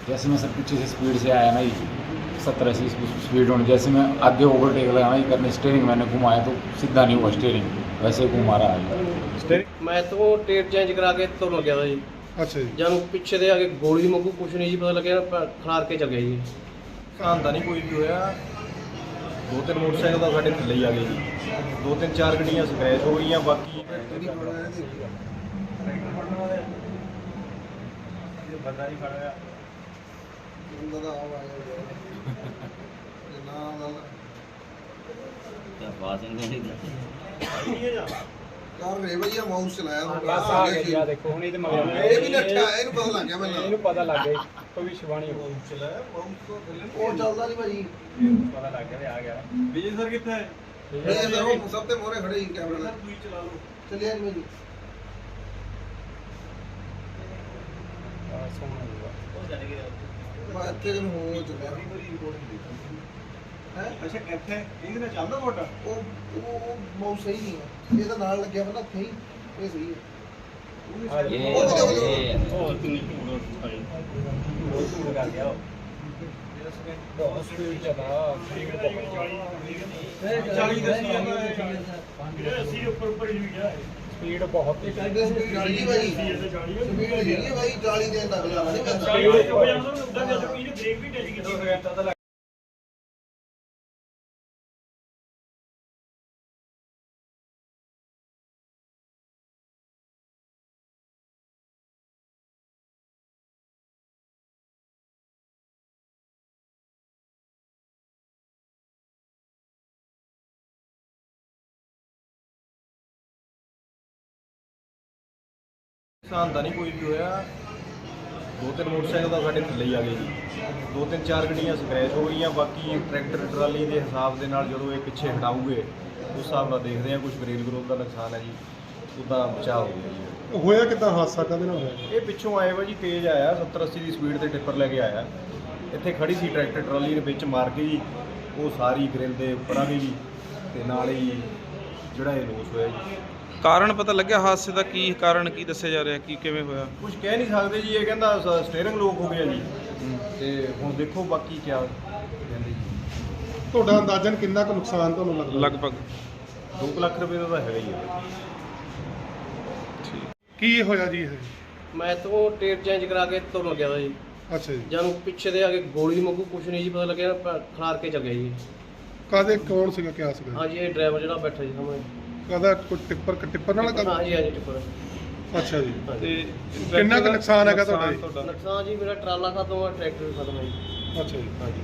जैसे मैं सर पीछे से स्पीड से आया ना जी सत्तर अस्सी स्पीड होने जैसे मैं आगे ओवरटेक लगाना ही करने स्टेयरिंग मैंने घुमाया तो सीधा नहीं हुआ स्टेयरिंग वैसे घुमा रहा है ਮੈਂ ਤੋਂ ਟੇਪ ਚੇਂਜ ਕਰਾ ਕੇ ਤੁਰਨ ਲੱਗਿਆ ਤਾ ਜੀ ਅੱਛਾ ਜੀ ਜਦੋਂ ਪਿੱਛੇ ਦੇ ਆ ਕੇ ਗੋਲੀ ਮੰਗੂ ਕੁਛ ਨਹੀਂ ਜੀ ਪਤਾ ਲੱਗਿਆ ਪ- ਖਲਾਰ ਕੇ ਚੱਲ ਗਿਆ ਜੀ ਨੁਕਸਾਨ ਤਾਂ ਨਹੀਂ ਕੋਈ ਵੀ ਹੋਇਆ ਦੋ ਤਿੰਨ ਮੋਟਰਸਾਈਕਲ ਤਾਂ ਸਾਡੇ ਥੱਲੇ ਹੀ ਆ ਗਏ ਜੀ ਦੋ ਤਿੰਨ ਚਾਰ ਗੱਡੀਆਂ ਸਕ੍ਰੈਚ ਹੋ ਗਈਆਂ ਬਾਕੀ ਬੰਦਾ ਨਹੀਂ ਖੜ ਗਿਆ ਕਰ ਰੇ ਭਈਆ ਮਾਊਸ ਚਲਾਇਆ ਬਸ ਆ ਗਿਆ ਜੀ ਆ ਦੇਖੋ ਹੁਣ ਇਹਦੇ ਮਗਰ ਇਹ ਵੀ ਨੱਠਾ ਇਹਨੂੰ ਪਤਾ ਲੱਗ ਗਿਆ ਮੈਨੂੰ। ਇਹਨੂੰ ਪਤਾ ਲੱਗ ਗਿਆ ਹੋ ਮਾਊਸ ਤੋਂ ਥੱਲੇ ਨੂੰ। ਉਹ ਚੱਲਦਾ ਨਹੀਂ ਭਾਜੀ। ਪਤਾ ਲੱਗ ਗਿਆ ਵੀ ਆ ਗਿਆ। ਵਿਜੇ ਸਰ ਕਿੱਥੇ? ਹੈ ਇਹ ਸਰ ਉਹ ਸਭ ਤੇ ਮੋਰੇ ਖੜੇ ਹੀ ਕੈਮਰਾ ਨਾਲ ਤੁਸੀਂ ਚਲਾ ਲਓ। ਚੱਲਿਆ ਜੀ ਭਾਜੀ। ਆ, ਸੋਹਣਾ ਹੋਊਗਾ ਮੈਂ ਇੱਥੇ ਨੂੰ ਹੋ ਚੱਲਿਆ ਹੈ? ਅੱਛਾ ਇੱਥੇ ਇਹਦੇ ਨਾਲ ਚੱਲਦਾ ਤੁਹਾਡਾ ਉਹ ਉਹ ਮਾਊਸ ਸਹੀ ਨਹੀਂ ਹੈ। ਇਹ ਤਾਂ ਨਾਲ ਲੱਗਿਆ ਬੰਦਾ ਇੱਥੇ ਹੀ ਇਹ ਸਹੀ ਹੈ। ਆ ਜੀ ਉਹ ਦਿਓ, ਦਿਓ। ਉਹ ਕਿੰਨੀ ਉਹ ਧੂੜ ਕਰ ਗਿਆ ਉਹ। ਬਹੁਤ ਸਪੀਡ ਚਲਾ ਸਪੀਡ ਬਹੁਤ 40 ਦੱਸੀ ਜਾਂਦਾ ਸਪੀਡ ਬਹੁਤ ਇਹਦੇ ਸਪੀਡ ਵਾਲੀ। ਭਾਜੀ ਸਪੀਡ ਹੈ ਭਾਈ 40 ਦੇ ਤੱਕ ਜਾਣਾ ਨਹੀਂ ਪੈਂਦਾ ਨੁਕਸਾਨ ਤਾਂ ਨਹੀਂ ਕੋਈ ਵੀ ਹੋਇਆ। ਦੋ ਤਿੰਨ ਮੋਟਰਸਾਈਕਲ ਤਾਂ ਸਾਡੇ ਥੱਲੇ ਹੀ ਆ ਗਏ ਜੀ। ਦੋ ਤਿੰਨ ਚਾਰ ਗੱਡੀਆਂ ਸਕ੍ਰੈਚ ਹੋ ਗਈਆਂ ਬਾਕੀ ਟਰੈਕਟਰ ਟਰਾਲੀ ਦੇ ਹਿਸਾਬ ਦੇ ਨਾਲ ਜਦੋਂ ਇਹ ਪਿੱਛੇ ਹਟਾਊਗੇ ਉਸ ਹਿਸਾਬ ਨਾਲ ਦੇਖਦੇ ਹਾਂ ਕੁਝ ਬ੍ਰੇਕ ਗਰੋਥ ਦਾ ਨੁਕਸਾਨ ਹੈ ਜੀ। ਉਹਦਾ ਬਚਾਅ ਹੋ ਗਿਆ ਜੀ। ਹੋਇਆ ਕਿਦਾਂ? ਹਾਦਸਾ ਕਦੇ ਨਾਲ ਹੋਇਆ? ਇਹ ਪਿੱਛੋਂ ਆਏ ਵਾ ਜੀ ਤੇਜ਼ ਆਇਆ 70 80 ਦੀ ਸਪੀਡ ਤੇ ਟਿੱਪਰ ਲੈ ਕੇ ਆਇਆ। ਇੱਥੇ ਖੜੀ ਸੀ ਟਰੈਕਟਰ ਟਰਾਲੀ ਨੇ ਵਿੱਚ ਮਾਰ ਕੇ ਜੀ। ਉਹ ਸਾਰੀ ਗ੍ਰਿਲ ਦੇ ਉੱਪਰ ਆ ਗਈ ਜੀ। ਤੇ ਨਾਲ ਹੀ ਜਿਹੜਾ ਇਹ ਲੋਸ ਹੋਇਆ ਜੀ। ਕਾਰਨ ਪਤਾ ਲੱਗਿਆ ਹਾਦਸੇ ਦਾ ਕੀ ਕਾਰਨ ਕੀ ਦੱਸਿਆ ਜਾ ਰਿਹਾ ਕੀ ਕਿਵੇਂ ਹੋਇਆ? ਕੁਝ ਕਹਿ ਨਹੀਂ ਸਕਦੇ ਜੀ ਇਹ ਕਹਿੰਦਾ ਸਟੀਅਰਿੰਗ ਲੋਕ ਹੋ ਗਿਆ ਜੀ। ਤੇ ਹੁਣ ਦੇਖੋ ਬਾਕੀ ਕੀ ਕਹਿੰਦੇ ਜੀ। ਤੁਹਾਡਾ ਅੰਦਾਜ਼ਨ ਕਿੰਨਾ ਕੁ ਨੁਕਸਾਨ ਤੁਹਾਨੂੰ ਲੱਗਦਾ? ਲਗਭਗ। 2 ਲੱਖ ਰੁਪਏ ਦਾ ਤਾਂ ਹੈਗਾ ਹੀ ਹੈ ਕੀ ਹੋਇਆ ਜੀ ਇਹ? ਮੈਂ ਤੋਂ ਟੇਪ ਚੇਂਜ ਕਰਾ ਕੇ ਤੁਰਨ ਲੱਗਿਆ ਤਾ ਜੀ। ਅੱਛਾ ਜੀ। ਜਦੋਂ ਪਿੱਛੇ ਦੇ ਆ ਕੇ ਗੋਲੀ ਮੰਗੂ ਕੁਛ ਨਹੀਂ ਜੀ ਪਤਾ ਲੱਗਿਆ ਪ- ਖਲਾਰ ਕੇ ਚੱਲ ਗਿਆ ਜੀ। ਕਾਦੇ ਕੌਣ ਸੀਗਾ ਕਿਆ ਸੀਗਾ? ਹਾਂਜੀ ਇਹ ਡਰਾਈਵਰ ਜਿਹੜਾ ਬੈਠਾ ਜੀ ਸਾਹਮਣੇ। ਕਾਦਾ ਕੋਈ ਟਿੱਪਰ ਟਿੱਪਰ ਨਾਲ ਕਾਹਦਾ? ਹਾਂਜੀ ਹਾਂਜੀ ਟਿੱਪਰ ਅੱਛਾ ਜੀ ਹਾਂਜੀ ਕਿੰਨਾ ਕੁ ਨੁਕਸਾਨ ਹੈਗਾ ਤੁਹਾਡਾ ਜੀ? ਨੁਕਸਾਨ ਜੀ ਮੇਰਾ ਟਰਾਲਾ ਖਤਮ ਹੋਇਆ ਟਰੈਕਟਰ ਵੀ ਖਤਮ ਹੈ ਜੀ ਅੱਛਾ ਜੀ ਹਾਂਜੀ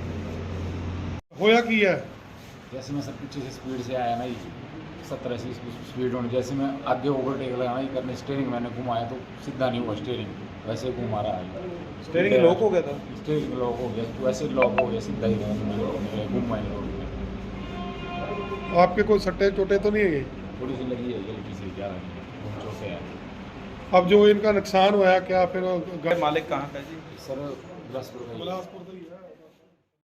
ਹੋਇਆ ਕੀ ਹੈ जैसे मैं सर पीछे से स्पीड से आया ना जी सत्तर अस्सी स्पीड होने जैसे मैं आगे ओवरटेक लगाना ही करने स्टेयरिंग मैंने घुमाया तो सीधा नहीं हुआ स्टेयरिंग वैसे घुमा रहा है ਸਟੀਅਰਿੰਗ ਲੋਕ ਹੋ ਗਿਆ ਤਾਂ स्टेयरिंग लॉक हो गया तो वैसे लॉक हो गया सीधा ही घुमा ही रोड में आपके कोई सट्टे चोटे तो नहीं है थोड़ी सी लगी है हल्की सी क्या बहुत चोटें हैं अब जो इनका नुकसान हुआ क्या फिर मालिक कहाँ का जी सर बिलासपुर का ही है। बिलासपुर